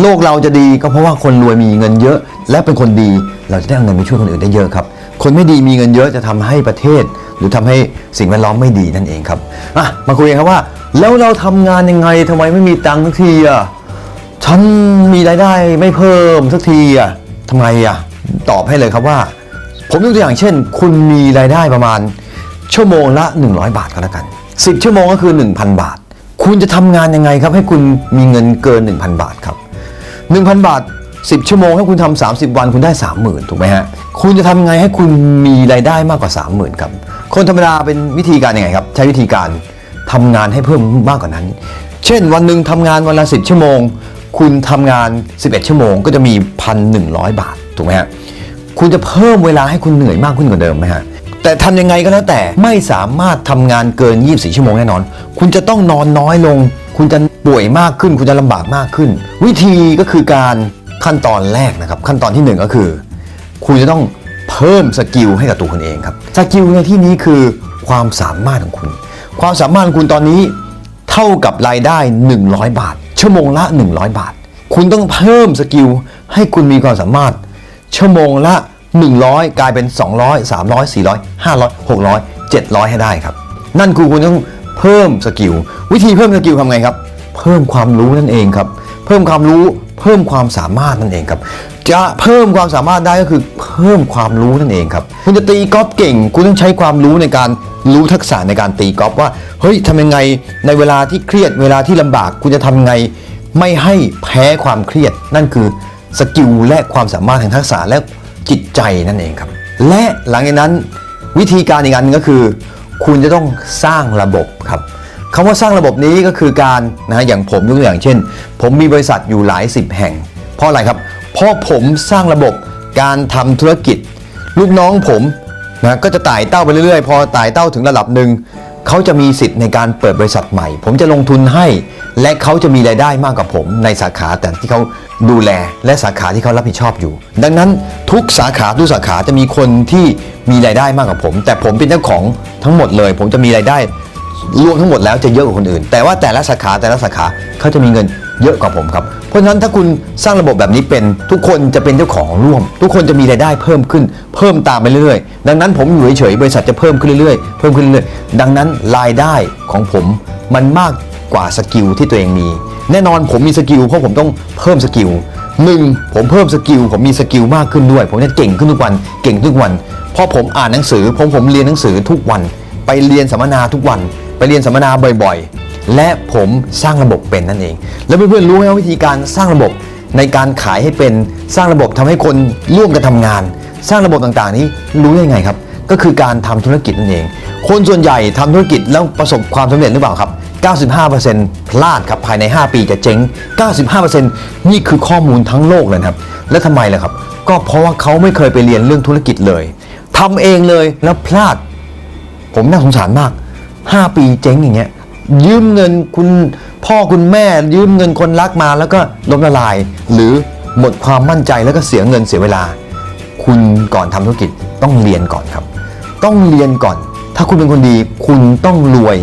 โลกเราจะดีก็เพราะว่าคนรวยมีเงินเยอะ และเป็นคนดีเราจะได้เอาเงินไปช่วยคนอื่นได้เยอะครับ คนไม่ดีมีเงินเยอะจะทำให้ประเทศ หรือทำให้สิ่งแวดล้อมไม่ดีนั่นเองครับอะมาคุยกันครับว่า แล้วเราทำงานยังไงทำไมไม่มีตังค์สักทีอะฉันมีรายได้ไม่เพิ่มสักทีอะทำไมอะตอบให้เลยครับว่า ผมยกตัวอย่างเช่น คุณมีรายได้ประมาณ ชั่วโมงละ 100 บาทก็แล้วกัน 10 ชั่วโมงก็คือ 1,000 บาท คุณจะทำงานยังไงครับ ให้คุณมีเงินเกิน 1,000 บาทครับ 1,000 บาท 10 ชั่วโมง ให้คุณทำ30 วันคุณได้ 30,000 ถูกไหมฮะ คุณจะทำไงให้คุณมีรายได้มากกว่า 30,000 ครับ คนธรรมดาเป็นวิธีการยังไงครับ ใช้วิธีการทำงานให้เพิ่มมากกว่านั้น เช่นวันหนึ่งทำงานวันละ 10 ชั่วโมง คุณทำงาน 11 ชั่วโมง ก็จะมี 1,100 บาท ถูกไหมฮะ คุณจะเพิ่มเวลาให้คุณเหนื่อยมากขึ้นกว่าเดิมไหมฮะ แต่ทำยังไงก็แล้วแต่ไม่สามารถทำงานเกิน 24 ชั่วโมงแน่นอน คุณจะต้องนอนน้อยลง คุณจะป่วยมากขึ้น คุณจะลำบากมากขึ้น วิธีก็คือการขั้นตอนแรกนะครับ ขั้นตอนที่หนึ่งก็คือ คุณจะต้องเพิ่มสกิลให้กับตัวคุณเองครับสกิลในที่นี้คือความสามารถของคุณ ความสามารถของคุณตอนนี้เท่ากับรายได้ 100 บาท ชั่วโมงละ 100 บาท คุณต้องเพิ่มสกิลให้คุณมีความสามารถ ชั่วโมงละ 100 กลายเป็น 200 300 400 500 600 700 ให้ได้ครับ นั่นคือคุณต้องเพิ่มสกิลวิธีเพิ่มสกิลทำไงครับ เพิ่มความรู้นั่นเองครับ เพิ่มความรู้เพิ่มความสามารถนั่นเองครับ จะเพิ่มความสามารถได้ก็คือเพิ่มความรู้นั่นเองครับ คุณจะตีกอล์ฟเก่ง คุณต้องใช้ความรู้ในการรู้ทักษะในการตีกอล์ฟว่าเฮ้ยทำยังไงในเวลาที่เครียดเวลาที่ลำบาก คุณจะทำไงไม่ให้แพ้ความเครียด นั่นคือสกิลและความสามารถทางทักษะและ จิตใจนั่นเองครับ และหลังจากนั้นวิธีการอีกอันนึงก็คือ คุณจะต้องสร้างระบบครับคำว่าสร้างระบบนี้ก็คือการนะฮะอย่างผมยกตัวอย่างเช่น ผมมีบริษัทอยู่หลายสิบแห่ง เพราะอะไรครับ เพราะผมสร้างระบบการทำธุรกิจ ลูกน้องผมนะก็จะไต่เต้าไปเรื่อยๆ พอไต่เต้าถึงระดับหนึ่ง เขาจะมีสิทธิ์ในการเปิดบริษัทใหม่ ผมจะลงทุนให้ และเขาจะมีรายได้มากกว่าผมในสาขาแต่ที่เขาดูแลและสาขาที่เขารับผิดชอบอยู่ ดังนั้นทุกสาขาทุกสาขาจะมีคนที่มีรายได้มากกว่าผม แต่ผมเป็นเจ้าของทั้งหมดเลย ผมจะมีรายได้รวมทั้งหมดแล้วจะเยอะกว่าคนอื่น แต่ว่าแต่ละสาขาแต่ละสาขาเขาจะมีเงิน เยอะกว่าผมครับ เพราะฉะนั้นถ้าคุณสร้างระบบแบบนี้เป็นทุกคนจะเป็นเจ้าของร่วม ทุกคนจะมีรายได้เพิ่มขึ้น เพิ่มตามไปเรื่อยๆ ดังนั้นผมอยู่เฉยๆบริษัทจะเพิ่มขึ้นเรื่อยๆ เพิ่มขึ้นเรื่อยๆ ดังนั้นรายได้ของผมมันมากกว่าสกิลที่ตัวเองมี แน่นอนผมมีสกิลเพราะผมต้องเพิ่มสกิลหนึ่งผมเพิ่มสกิลผมมีสกิลมากขึ้นด้วย ผมจะเก่งขึ้นทุกวันเก่งทุกวันเพราะผมอ่านหนังสือผมผมเรียนหนังสือทุกวัน ไปเรียนสัมมนาทุกวัน ไปเรียนสัมมนาบ่อยๆ และผมสร้างระบบเป็นนั่นเอง แล้วเพื่อนๆรู้ไหมว่าวิธีการสร้างระบบในการขายให้เป็นสร้างระบบทำให้คนร่วมกันทำงาน สร้างระบบต่างๆ นี้รู้ได้ไงครับ ก็คือการทำธุรกิจนั่นเอง คนส่วนใหญ่ทำธุรกิจแล้วประสบความสำเร็จหรือเปล่าครับ 95%พลาดครับภายใน 5 ปีจะเจ๊ง 95%นี่คือข้อมูลทั้งโลกเลยครับ แล้วทำไมล่ะครับ ก็เพราะว่าเขาไม่เคยไปเรียนเรื่องธุรกิจเลยทำเองเลยแล้วพลาด ผมน่าสงสารมาก 5 ปีเจ๊งอย่างเงี้ย ยืมเงินคุณพ่อคุณแม่ยืมเงินคนรักมาแล้วก็ล้มละลาย หรือหมดความมั่นใจแล้วก็เสียเงินเสียเวลา คุณก่อนทำธุรกิจต้องเรียนก่อนครับ ต้องเรียนก่อน ถ้าคุณเป็นคนดี คุณต้องรวย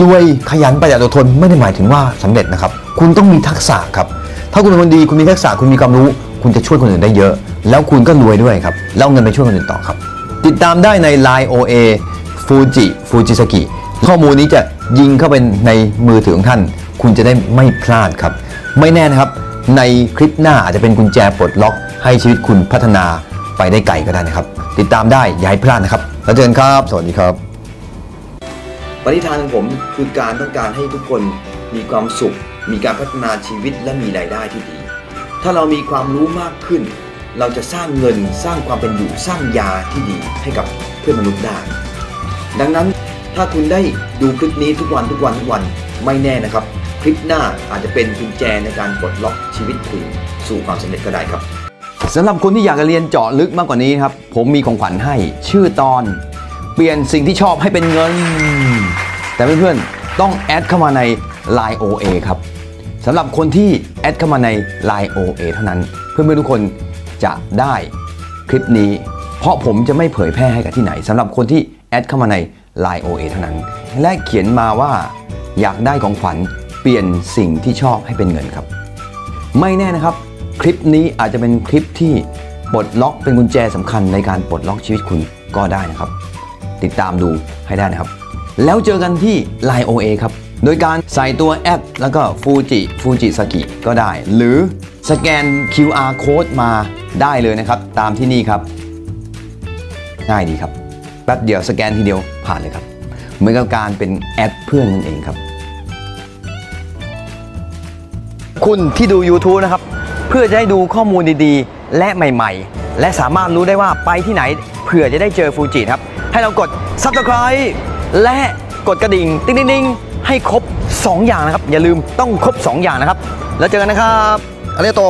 รวยขยันประหยัดอดทนไม่ได้หมายถึงว่าสำเร็จนะครับ คุณต้องมีทักษะครับ ถ้าคุณเป็นคนดีคุณมีทักษะคุณมีความรู้ คุณจะช่วยคนอื่นได้เยอะ แล้วคุณก็รวยด้วยครับแล้วเอาเงินไปช่วยคนอื่นต่อครับ ติดตามได้ใน Line OA Fuji Fujisaki ข้อมูลนี้จะยิงเข้าไปในมือถือของท่าน คุณจะได้ไม่พลาดครับ ไม่แน่นะครับ ในคลิปหน้าอาจจะเป็นกุญแจปลดล็อก ให้ชีวิตคุณพัฒนาไปได้ไกลก็ได้นะครับ ติดตามได้อย่าให้พลาดนะครับ แล้วเจอกันครับ สวัสดีครับ ปณิธานของผมคือการต้องการให้ทุกคนมีความสุข มีการพัฒนาชีวิตและมีรายได้ที่ดี ถ้าเรามีความรู้มากขึ้น เราจะสร้างเงินสร้างความเป็นอยู่สร้างยาที่ดีให้กับเพื่อนมนุษย์ได้ ดังนั้น ถ้าคุณได้ดูคลิปนี้ทุกวันทุกวันทุกวันไม่แน่นะครับ คลิปหน้าอาจจะเป็นกุญแจในการปลดล็อกชีวิตคุณสู่ความสำเร็จก็ได้ครับสำหรับคนที่อยากจะเรียนเจาะลึกมากกว่านี้ครับ ผมมีของขวัญให้ชื่อตอน เปลี่ยนสิ่งที่ชอบให้เป็นเงิน แต่เพื่อนๆต้องแอดเข้ามาใน Line OA ครับสำหรับคนที่แอดเข้ามาใน Line OA เท่านั้น เพื่อนๆทุกคนจะได้คลิปนี้ เพราะผมจะไม่เผยแพร่ให้กับที่ไหนสำหรับคนที่แอดเข้ามาใน Line OA เท่านั้น และเขียนมาว่าอยากได้ของขวัญเปลี่ยนสิ่งที่ชอบให้เป็นเงินครับ ไม่แน่นะครับ คลิปนี้อาจจะเป็นคลิปที่ปลดล็อกเป็นกุญแจสำคัญในการปลดล็อกชีวิตคุณก็ได้นะครับ ติดตามดูให้ได้นะครับ แล้วเจอกันที่ Line OA ครับ โดยการใส่ตัวแอป แล้วก็ฟูจิฟูจิสกิก็ได้ หรือสแกน QR code มาได้เลยนะครับ ตามที่นี่ครับ ง่ายดีครับ แป๊บเดียวสแกนทีเดียวผ่านเลยครับ เหมือนกับการเป็นแอดเพื่อนนั่นเองครับ คุณที่ดู YouTube นะครับ เพื่อจะให้ดูข้อมูลดีๆ และใหม่ๆ และสามารถรู้ได้ว่าไปที่ไหนเผื่อจะได้เจอฟูจิครับ ให้เรากด Subscribe และกดกระดิ่ง ติ๊งๆๆให้ครบ 2 อย่างนะครับ อย่าลืมต้องครบ 2 อย่างนะครับ แล้วเจอกันนะครับอาเรโต